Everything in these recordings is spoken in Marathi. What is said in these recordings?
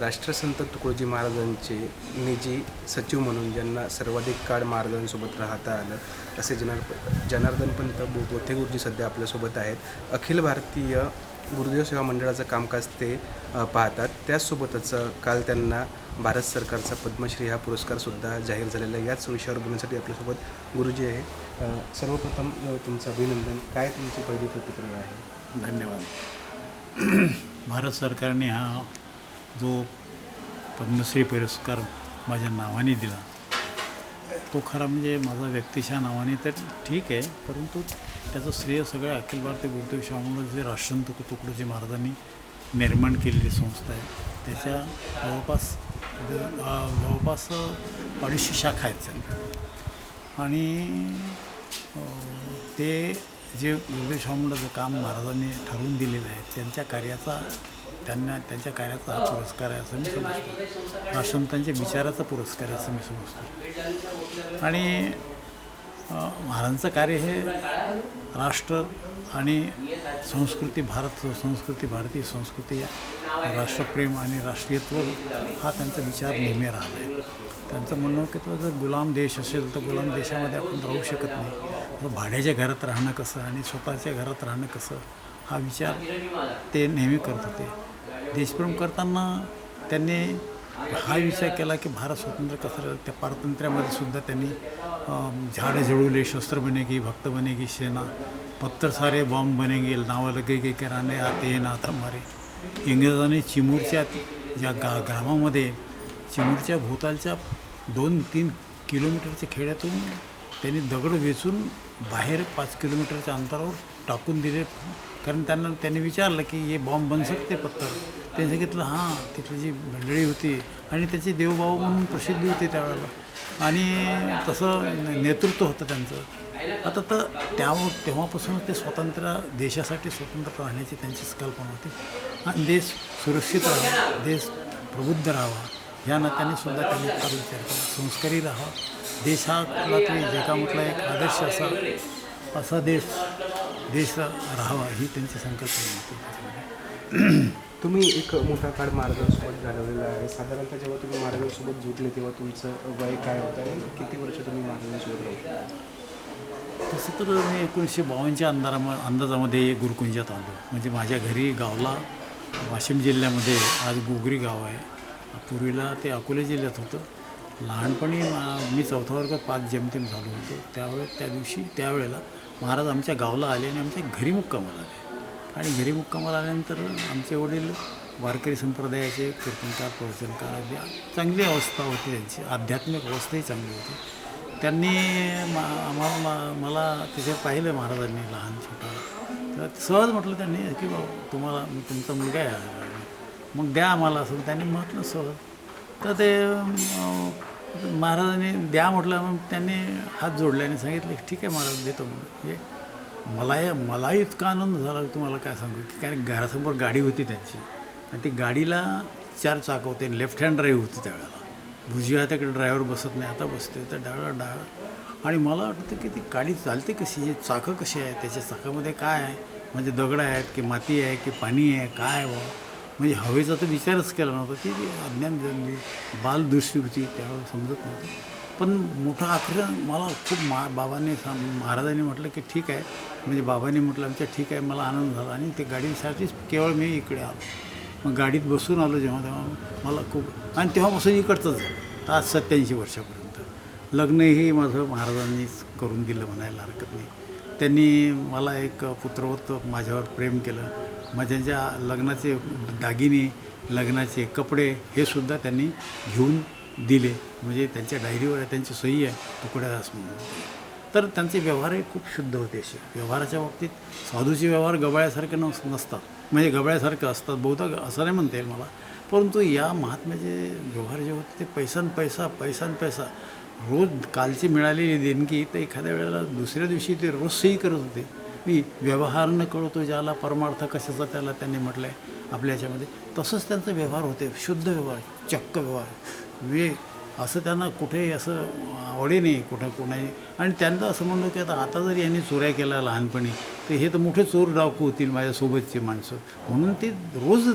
राष्ट्रसंत तुकडोजी महाराजांचे निजी सचिव म्हणून ज्यांना सर्वाधिक काळ महाराजांसोबत राहता आलं असे जनार जनार्दन पंत बो बोथे गुरुजी सध्या आपल्यासोबत आहेत. अखिल भारतीय गुरुदेव सेवा मंडळाचं कामकाज ते पाहतात. त्याचसोबतच काल त्यांना भारत सरकारचा पद्मश्री हा पुरस्कारसुद्धा जाहीर झालेला आहे. याच विषयावर बोलण्यासाठी आपल्यासोबत गुरुजी आहे. सर्वप्रथम तुमचं अभिनंदन. काय तुमची पहिली प्रतिक्रिया आहे? धन्यवाद. भारत सरकारने हा जो पद्मश्री पुरस्कार माझ्या नावाने दिला. तो खरा म्हणजे माझा व्यक्तिशा नावाने तर ठीक आहे परंतु त्याचं श्रेय सगळं अखिल भारतीय गुरुदेव जे जे राष्ट्रसंत तुकडोजी महाराजांनी निर्माण केलेली संस्था आहे त्याच्या जवळपास जवळपास अडीचशे शाखा आहेत त्यांच्या आणि ते जे गुरुदेव स्वामींचं काम महाराजांनी ठरवून दिलेलं आहे त्यांच्या कार्याचा त्यांना त्यांच्या कार्याचा हा पुरस्कार आहे असं मी समजतो. राष्ट्रमतांच्या विचाराचा पुरस्कार आहे असं मी समजतो. आणि महाराजांचं कार्य हे राष्ट्र आणि संस्कृती भारत संस्कृती भारतीय संस्कृती राष्ट्रप्रेम आणि राष्ट्रीयत्व हा त्यांचा विचार नेहमी राहिला आहे त्यांचं म्हणणं की तो जर गुलाम देश असेल तर गुलाम देशामध्ये आपण राहू शकत नाही. तर भाड्याच्या घरात राहणं कसं आणि स्वतःच्या घरात राहणं कसं? हा विचार ते नेहमी करत होते. देशप्रेम करताना त्यांनी हा विचार केला की भारत स्वतंत्र कसं त्या पारतंत्र्यामध्ये सुद्धा त्यांनी झाडं जळवले शस्त्र बनेगी भक्त बनेगी सेना. पत्थर सारे बॉम्ब बनेंगे नावं लगे गे कराने आते ना आता मारे इंग्रजांनी चिमूरच्या ज्या गा ग्रामामध्ये चिमूरच्या भोवतालच्या दोन तीन किलोमीटरच्या खेड्यातून त्यांनी दगड वेचून बाहेर पाच किलोमीटरच्या अंतरावर टाकून दिले. कारण त्यांना त्यांनी विचारलं की हे बॉम्ब बन सकते पत्थर? त्यांनी सांगितलं हां तिथली जी मंडळी होती आणि त्याचे देवभाव म्हणून प्रसिद्धी होती त्यावेळेला. आणि तसं नेतृत्व होतं त्यांचं. आता तर त्या तेव्हापासूनच ते स्वतंत्र देशासाठी स्वतंत्र राहण्याची त्यांची कल्पना होती. आणि देश सुरक्षित राहावा देश प्रबुद्ध राहावा ह्या नात्याने सुद्धा त्यांनी फार विचार केला. संस्कारी राहावा. देश हा कुठला तरी जगामधला म्हटला एक आदर्श असा असा देश देश राहावा ही त्यांची संकल्पना होती. तुम्ही एक मोठा काळ महाराजांसोबत घालवलेला आहे. साधारणतः जेव्हा तुम्ही महाराजांसोबत जुटले तेव्हा तुमचं वय काय होतं आणि किती वर्ष तुम्ही महाराजांसोबत राहू तसं तर मी एकोणीसशे बावन्नच्या अंधारा अंदाजामध्ये गुरुकुंजात आलो. म्हणजे माझ्या घरी गावला वाशिम जिल्ह्यामध्ये आज गोगरी गाव आहे. पूर्वीला ते अकोले जिल्ह्यात होतं. लहानपणी मा- मी चौथा वर्गात पाच जेमतेम झालो होतो. त्यावेळेस त्या दिवशी त्यावेळेला महाराज आमच्या गावाला आले आणि आमच्या घरी मुक्कामाला आले. आणि घरी मुक्कामाला आल्यानंतर आमचे वडील वारकरी संप्रदायाचे कीर्तनकार प्रवचनकार चांगली अवस्था होती त्यांची. आध्यात्मिक अवस्थाही चांगली होती. त्यांनी मा आम्हाला मा- मला तिथे पाहिलं महाराजांनी लहान छोटा. तर सहज म्हटलं त्यांनी की बाबा तुम्हाला तुमचा मुलगा आहे. मग द्या आम्हाला असं. त्यांनी म्हटलं सहज. तर ते महाराजांनी द्या म्हटलं मग त्यांनी हात जोडले आणि सांगितले ठीक आहे महाराज देतो. म्हणजे हे मला मलाही इतका आनंद झाला तुम्हाला काय सांगू? की कारण घरासमोर गाडी होती त्यांची. आणि ती गाडीला चार चाक होते लेफ्ट हँड ड्राईव्ह होती त्यावेळेला भुजी त्याकडे ड्रायव्हर बसत नाही आता बसते तर डाव्या डाव्या आणि मला वाटतं की ती गाडी चालते कशी? हे चाकं कशी आहे त्याच्या चाकामध्ये काय आहे? म्हणजे दगड आहेत की माती आहे की पाणी आहे? काय आहे म्हणजे हवेचा तर विचारच केला नव्हता ती अज्ञान झाली बालदृष्टी होती त्यावेळेला समजत नव्हतं. पण मोठा आग्रह मला खूप मा बाबांनी सांग महाराजांनी म्हटलं की ठीक आहे. म्हणजे बाबांनी म्हटलं आमच्या ठीक आहे मला आनंद झाला. आणि ते गाडीसाठीच केवळ मी इकडे आलो. मग गाडीत बसून आलो जेव्हा तेव्हा मला खूप आणि तेव्हापासून इकडचंच झालं. आज सत्याऐंशी वर्षापर्यंत. लग्नही माझं महाराजांनीच करून दिलं म्हणायला हरकत नाही. त्यांनी मला एक पुत्रवत माझ्यावर प्रेम केलं. मग त्यांच्या लग्नाचे दागिने लग्नाचे कपडे हे सुद्धा त्यांनी घेऊन दिले. म्हणजे त्यांच्या डायरीवर त्यांची सही आहे तुकड्यादास म्हणून. तर त्यांचे व्यवहारही खूप शुद्ध होते असे. व्यवहाराच्या बाबतीत साधूचे व्यवहार गबाळ्यासारखे नस नसतात. म्हणजे गबाळ्यासारखे असतात. बहुधा असं नाही म्हणता येईल मला. परंतु या महात्म्याचे व्यवहार जे होते ते पैसा पैसा पैसा पैसा रोज कालची मिळालेली देणगी तर एखाद्या वेळेला दुसऱ्या दिवशी ते रोज सही करत होते. मी व्यवहार न कळतो ज्याला परमार्थ कशाचा त्याला त्यांनी म्हटलं आहे आपल्या याच्यामध्ये तसंच त्यांचा व्यवहार होते शुद्ध व्यवहार चक्क व्यवहार. वे असं त्यांना कुठेही असं आवडे नाही कुठं कोणाही. आणि त्यांचं असं म्हणणं की आता आता जर यांनी चोऱ्या केल्या लहानपणी तर हे तर मोठे चोर डाकू होतील माझ्यासोबतचे माणसं. म्हणून ते रोज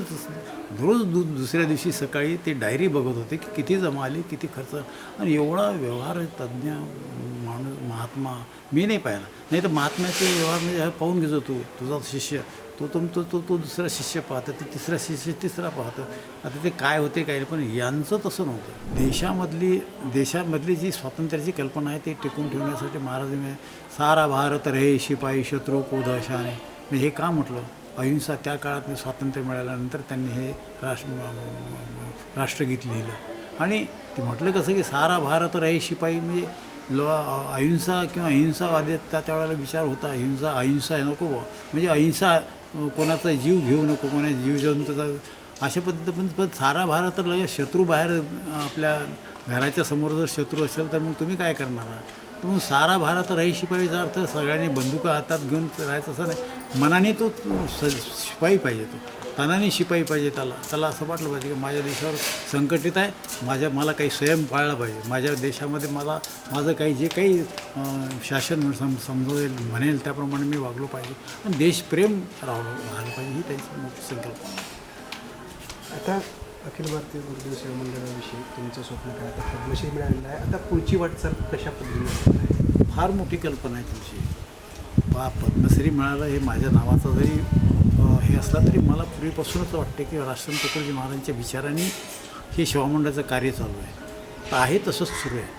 रोज दु दुसऱ्या दिवशी सकाळी ते डायरी बघत होते की किती जमा आली किती खर्च. आणि एवढा व्यवहार तज्ज्ञ महात्मा मी नाही पाहिला. नाही तर महात्म्याचे व्यवहार म्हणजे पाहून घेतो तू. तुझा शिष्य. तो तुम तो तो तो दुसरा शिष्य पाहतो ते तिसरा शिष्य तिसरा पाहतो. आता ते काय होते काय पण यांचं तसं नव्हतं. देशामधली देशामधली जी स्वातंत्र्याची कल्पना आहे ती टिकून ठेवण्यासाठी महाराजांनी सारा भारत रे शिपाई शत्रू कोदशाने मी हे का म्हटलं? अहिंसा त्या काळात स्वातंत्र्य मिळाल्यानंतर त्यांनी हे राष्ट्र राष्ट्रगीत लिहिलं. आणि ते म्हटलं कसं की सारा भारत रे शिपाई म्हणजे लो अहिंसा किंवा अहिंसावादी त्या त्यावेळेला विचार होता अहिंसा अहिंसा नको बुवा. म्हणजे अहिंसा कोणाचा जीव घेऊ नको कोणाचा जीव जंतूचा अशा पद्धती पण पण सारा भारत तर लगेच शत्रू बाहेर आपल्या घराच्या समोर जर शत्रू असेल तर मग तुम्ही काय करणार आहात म्हणून सारा भारत रही शिपाईचा अर्थ सगळ्यांनी बंदुका हातात घेऊन राहायचं असं नाही. मनाने तो स शिपाई पाहिजे तो. तनाने शिपाई पाहिजे त्याला. त्याला असं वाटलं पाहिजे की माझ्या देशावर संकटित आहे. माझ्या मला काही स्वयं पाळलं पाहिजे. माझ्या देशामध्ये मला माझं काही जे काही शासन सम समजवेल म्हणेल त्याप्रमाणे मी वागलो पाहिजे. पण देशप्रेम राहलं राहिलं पाहिजे. ही त्यांची मोठी संकल्पना. आता अखिल भारतीय गुरुदेव सेवा मंडळाविषयी तुमचं स्वप्न काय? आता पद्मश्री मिळालेलं आहे. आता पुढची वाटचाल कशा पद्धतीने आहे? फार मोठी कल्पना आहे तुमची. पा पद्मश्री मिळालं हे माझ्या नावाचा जरी हे असला तरी मला पूर्वीपासूनच वाटते की राष्ट्रसंत तुकडोजी महाराजांच्या विचारांनी हे शिवामंडळाचं कार्य चालू आहे. तर आहे तसंच सुरू आहे.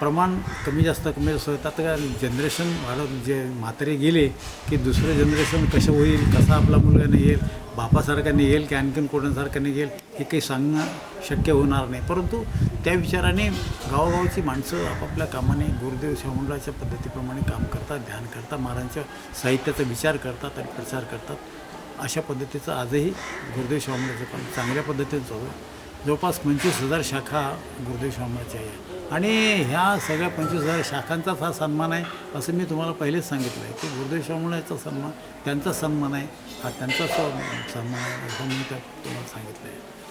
प्रमाण कमी जास्त कमी जास्त होतात. का जनरेशन वाढत जे म्हातारे गेले की दुसरं जनरेशन कसं होईल कसा आपला मुलगा नाही येईल बापासारखा येईल की आणखीन कोणासारख्याने येईल हे काही सांगणं शक्य होणार नाही. परंतु त्या विचाराने गावोगावची माणसं आपापल्या कामाने गुरुदेव शिवमंडळाच्या पद्धतीप्रमाणे काम करतात ध्यान करतात महाराजांच्या साहित्याचा विचार करतात आणि प्रचार करतात. अशा पद्धतीचं आजही गुरुदेव शिवमंडळाचं काम चांगल्या पद्धतीने चालू जवळपास पंचवीस हजार शाखा गुरुदेव स्वामीच्या आहे आणि ह्या सगळ्या पंचवीस हजार शाखांचाच हा सन्मान आहे असं मी तुम्हाला पहिलेच सांगितलं आहे की गुरुदेव स्वामीचा सन्मान त्यांचा सन्मान आहे हा त्यांचा सन्मान आहे असं मी त्या तुम्हाला सांगितलं आहे.